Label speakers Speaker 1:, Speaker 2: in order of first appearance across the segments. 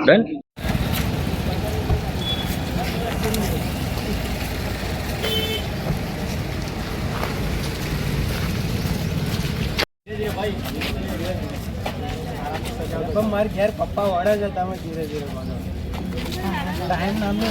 Speaker 1: બેન?
Speaker 2: પણ મારે ઘેર પપ્પા વાળા છે તમે ધીરે ધીરે બોલો ટાઈમ નામનો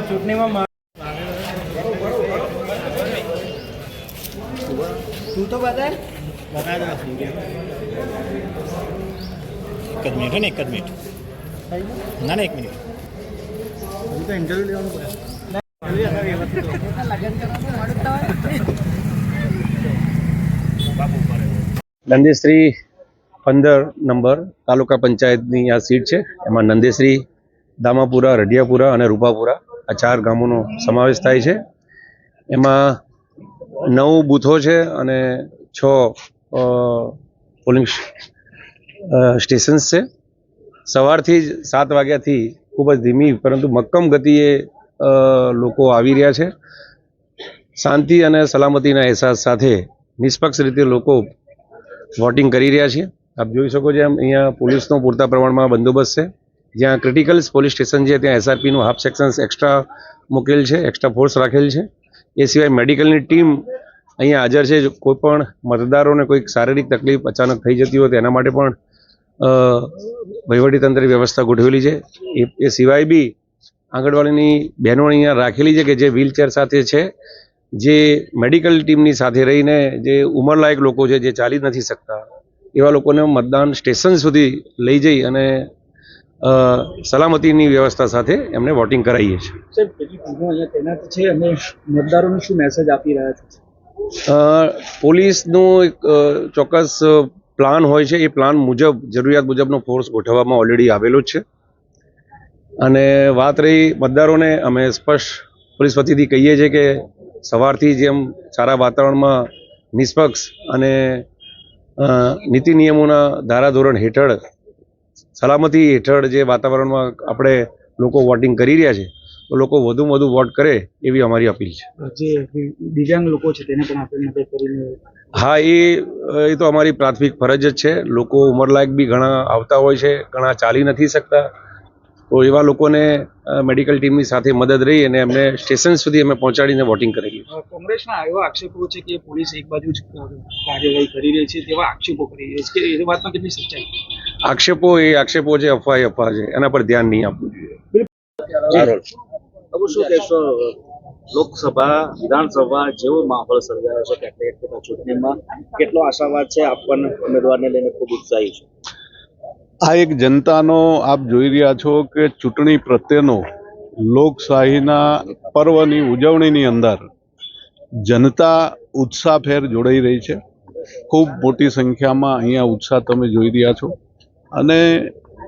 Speaker 2: તમારી ચૂંટણીમાં તું તો બતા
Speaker 3: એક જ મિનિટ ને એક જ મિનિટ. ના ના એક મિનિટ.
Speaker 2: હું તો ઇન્ટરવ્યુ લેવાનું
Speaker 1: નંદેશ્રી પંદર નંબર તાલુકા પંચાયતની આ સીટ છે. એમાં નંદેશ્રી દામાપુરા રઢિયાપુરા અને રૂપાપુરા. આ ચાર ગામોનો સમાવેશ થાય છે. એમાં નવ બૂથો છે અને છ પોલિંગ સ્ટેશન્સ છે. સવારથી જ સાત વાગ્યાથી ખૂબ જ ધીમી પરંતુ મક્કમ ગતિએ લોકો આવી રહ્યા છે. શાંતિ અને સલામતીના અહેસાસ સાથે નિષ્પક્ષ રીતે લોકો વોટિંગ કરી રહ્યા છે. આપ જોઈ શકો છો એમ અહીંયા પોલીસનો પૂરતા પ્રમાણમાં બંદોબસ્ત છે. જ્યાં ક્રિટિકલ્સ પોલીસ સ્ટેશન છે ત્યાં એસઆરપીનું હાફ સેક્શન્સ એક્સ્ટ્રા મૂકેલ છે એક્સ્ટ્રા ફોર્સ રાખેલ છે. એ સિવાય મેડિકલની ટીમ અહીંયા હાજર છે. કોઈ પણ મતદારોને કોઈક શારીરિક તકલીફ અચાનક થઈ જતી હોય તો એના માટે પણ અ, વહીવટીતંત્રે વ્યવસ્થા ગોઠવેલી છે. એ સિવાય બી આંગણવાડીની બહેનો અહીંયા રાખેલી છે કે જે વ્હીલચેર સાથે છે જે મેડિકલ ટીમની સાથે રહીને જે ઉંમરલાયક લોકો છે જે ચાલી નથી શકતા એવા લોકોને મતદાન સ્ટેશન સુધી લઈ જઈ અને સલામતીની વ્યવસ્થા સાથે એમને વોટિંગ કરાવીએ છીએ.
Speaker 3: મતદારોને શું મેસેજ આપી રહ્યા છે?
Speaker 1: પોલીસનું એક ચોક્કસ પ્લાન હોય છે. એ પ્લાન મુજબ જરૂરિયાત મુજબનો ફોર્સ ગોઠવવામાં ઓલરેડી આવેલો જ છે. અને વાત રહી મતદારોને અમે સ્પષ્ટ પોલીસ વતીથી કહીએ છીએ કે સવારથી જેમ સારા વાતાવરણમાં નિષ્પક્ષ અને નીતિ નિયમોના ધારાધોરણ હેઠળ સલામતી હેઠળ જે વાતાવરણમાં આપણે લોકો વોટિંગ કરી રહ્યા છે તો લોકો વધુમાં વધુ વોટ કરે એવી અમારી અપીલ છે.
Speaker 3: જે દિવ્યાંગ લોકો છે તેને પણ આપણે મદદ કરીને
Speaker 1: હા એ એ તો અમારી પ્રાથમિક ફરજ જ છે. લોકો ઉંમરલાયક બી ઘણા આવતા હોય છે ઘણા ચાલી નથી શકતા. તો એવા લોકોને મેડિકલ ટીમની સાથે મદદ રહી અને એમને સ્ટેશન સુધી અમે પહોંચાડીને વોટિંગ
Speaker 3: કરેલી કોંગ્રેસના એવા આક્ષેપો છે કે પોલીસ એક બાજુ જ કાર્યવાહી કરી રહી છે તેવા આક્ષેપો કરી રહી છે. એ વાતમાં કેટલી સચ્ચાઈ?
Speaker 1: આક્ષેપો એ આક્ષેપો છે અફવા એ અફવા છે એના પર ધ્યાન નહીં આપવું જોઈએ.
Speaker 4: શું કહેશો લોકસભા વિધાનસભા જેવો માહોલ સર્જાયો છે ચૂંટણીમાં? કેટલો આશાવાદ છે આપવાને ઉમેદવારને લઈને ખૂબ ઉત્સાહી છે?
Speaker 5: આ એક જનતાનો આપ જોઈ રહ્યા છો કે ચૂંટણી પ્રત્યેનો લોકશાહીના પર્વની ઉજવણીની અંદર જનતા ઉત્સાહભેર જોડાઈ રહી છે. ખૂબ મોટી સંખ્યામાં અહીંયા ઉત્સાહ તમે જોઈ રહ્યા છો. અને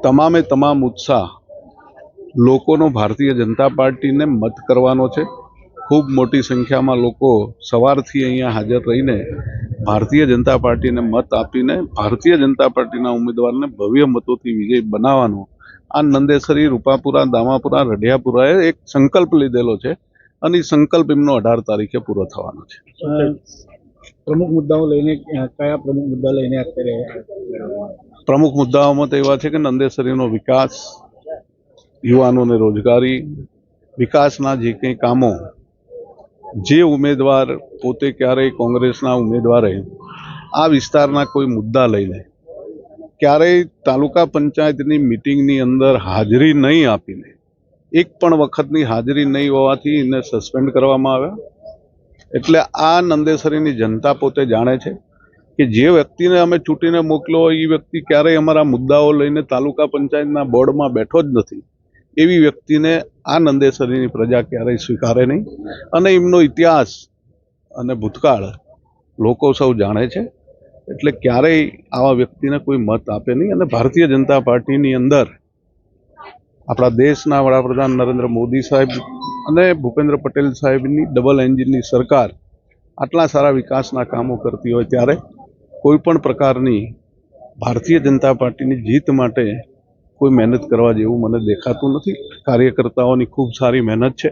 Speaker 5: તમામે તમામ ઉત્સાહ લોકોનો ભારતીય જનતા પાર્ટીને મત કરવાનો છે. ખૂબ મોટી સંખ્યામાં લોકો સવારથી અહીંયા હાજર રહીને ભારતીય જનતા પાર્ટીને મત આપીને ભારતીય જનતા પાર્ટીના ઉમેદવારને ભવ્ય મતોથી વિજય બનાવવાનો આ નંદેસરી, રૂપાપુરા, દામાપુરા, રઢિયાપુરાએ એક સંકલ્પ લીધેલો છે અને સંકલ્પ એમનો અઢાર તારીખે પૂરો થવાનો છે.
Speaker 3: પ્રમુખ મુદ્દાઓ લઈને, કયા પ્રમુખ મુદ્દા લઈને અત્યારે
Speaker 5: પ્રમુખ મુદ્દાઓમાં તો એવા છે કે નંદેસરીનો વિકાસ, યુવાનોને રોજગારી, વિકાસના જે કંઈ કામો, જે ઉમેદવાર પોતે ક્યારેય કોંગ્રેસના ઉમેદવારે આ વિસ્તારના કોઈ મુદ્દા લઈને ક્યારેય તાલુકા પંચાયતની મિટિંગની અંદર હાજરી નહીં આપીને, એક પણ વખતની હાજરી નહીં હોવાથી એને સસ્પેન્ડ કરવામાં આવ્યા. એટલે આ નંદેસરીની જનતા પોતે જાણે છે કે જે વ્યક્તિને અમે ચૂંટીને મોકલો હોય એ વ્યક્તિ ક્યારેય અમારા મુદ્દાઓ લઈને તાલુકા પંચાયતના બોર્ડમાં બેઠો જ નથી. એવી વ્યક્તિને આ નંદેસરીની પ્રજા ક્યારેય સ્વીકારે નહીં. અને એમનો ઇતિહાસ અને ભૂતકાળ લોકો સૌ જાણે છે. એટલે ક્યારેય આવા વ્યક્તિને કોઈ મત આપે નહીં. અને ભારતીય જનતા પાર્ટીની અંદર આપણા દેશના વડાપ્રધાન નરેન્દ્ર મોદી સાહેબ અને ભૂપેન્દ્ર પટેલ સાહેબની ડબલ એન્જિનની સરકાર આટલા સારા વિકાસના કામો કરતી હોય ત્યારે કોઈ પણ પ્રકારની ભારતીય જનતા પાર્ટીની જીત માટે કોઈ મહેનત કરવા જેવું મને દેખાતું નથી. કાર્યકર્તાઓની ખૂબ સારી મહેનત છે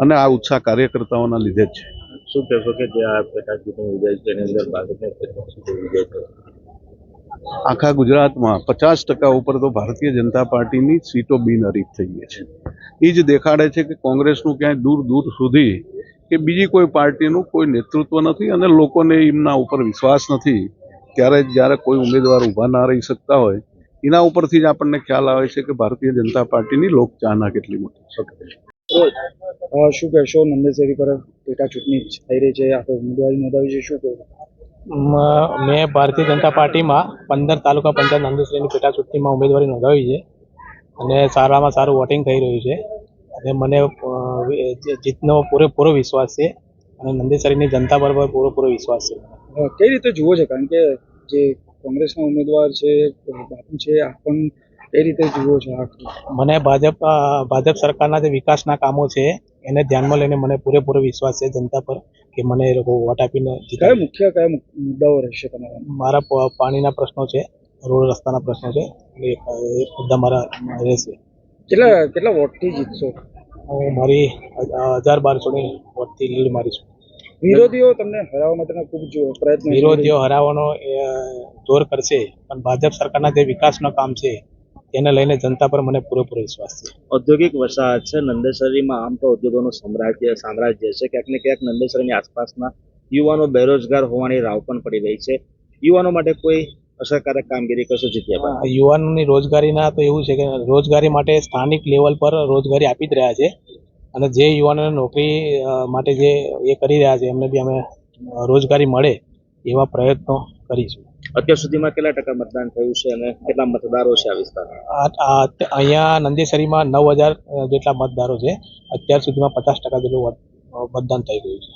Speaker 5: અને આ ઉત્સાહ કાર્યકર્તાઓના લીધે જ છે.
Speaker 4: શું કહેશો કે જે આ પેટા ચૂંટણી યોજાઈ છે એની અંદર ભાજપને કેટલો સીટો વિજય થયો?
Speaker 5: આખા ગુજરાતમાં પચાસ ટકા ઉપર તો ભારતીય જનતા પાર્ટીની સીટો બિનહરીફ થઈ ગઈ છે. એ જ દેખાડે છે કે કોંગ્રેસનું ક્યાંય દૂર દૂર સુધી કે બીજી કોઈ પાર્ટીનું કોઈ નેતૃત્વ નથી અને લોકોને એમના ઉપર વિશ્વાસ નથી ત્યારે જ્યારે કોઈ ઉમેદવાર ઊભા ના રહી શકતા હોય એના ઉપરથી જ આપણને ખ્યાલ આવે છે કે ભારતીય જનતા પાર્ટીની લોકચાહના કેટલી મોટી છે.
Speaker 3: શું કહેશો? નંદેસરી પર પેટા ચૂંટણી થઈ રહી છે. આપણે ઉમેદવારી નોંધાવી છે શું કહેવું
Speaker 2: મેં ભારતીય જનતા પાર્ટીમાં પંદર તાલુકા પંચાયત નંદેશ્વરીની પેટા ચૂંટણીમાં ઉમેદવારી નોંધાવી છે. અને સારામાં સારું વોટિંગ થઈ રહ્યું છે. અને મને જીતનો પૂરેપૂરો વિશ્વાસ છે. અને નંદેસરીની જનતા પર પૂરેપૂરો વિશ્વાસ છે.
Speaker 3: કઈ રીતે જુઓ છે? કારણ કે જે કોંગ્રેસના ઉમેદવાર છે બાપુ છે આ પણ કઈ રીતે જુઓ છો
Speaker 2: મને ભાજપ ભાજપ સરકારના જે વિકાસના કામો છે એને ધ્યાનમાં લઈને મને પૂરેપૂરો વિશ્વાસ છે જનતા પર કે મને એ લોકો વોટ આપીને
Speaker 3: કયા મુખ્ય કયા મુદ્દાઓ રહેશે તમારા?
Speaker 2: મારા પાણીના પ્રશ્નો છે રોડ રસ્તાના પ્રશ્નો છે એ મુદ્દા મારા રહેશે.
Speaker 3: કેટલા કેટલા વોટથી જીતશો?
Speaker 2: હું મારી હજાર બારસોની વોટથી લીડ મારીશું.
Speaker 3: વિરોધીઓ તમને હરાવવા માટેના ખૂબ જો પ્રયત્ન
Speaker 2: વિરોધીઓ હરાવવાનો જોર કરશે પણ ભાજપ સરકારના જે વિકાસનો કામ છે તેને લઈને જનતા પર મને પૂરેપૂરો વિશ્વાસ છે.
Speaker 4: ઔદ્યોગિક વસાહત છે નંદેસરીમાં આમ તો ઉદ્યોગોનું સામ્રાજ્ય સામ્રાજ્ય છે. ક્યાંક ને ક્યાંક નંદેસરીની આસપાસના યુવાનો બેરોજગાર હોવાની રાવ પણ પડી રહી છે. યુવાનો માટે કોઈ અસરકારક કામગીરી કરશો જીત્યા
Speaker 2: યુવાનોની રોજગારીના તો એવું છે કે રોજગારી માટે સ્થાનિક લેવલ પર રોજગારી આપી જ રહ્યા છે. અને જે યુવાનોને નોકરી માટે જે એ કરી રહ્યા છે એમને બી અમે રોજગારી મળે એવા પ્રયત્નો કરીશું.
Speaker 4: અત્યાર સુધીમાં કેટલા ટકા મતદાન થયું છે અને કેટલા મતદારો છે આ વિસ્તારમાં?
Speaker 2: અહીંયા નંદેસરીમાં નવ હજાર જેટલા મતદારો છે. અત્યાર સુધીમાં પચાસ ટકા જેટલું મતદાન થઈ ગયું છે.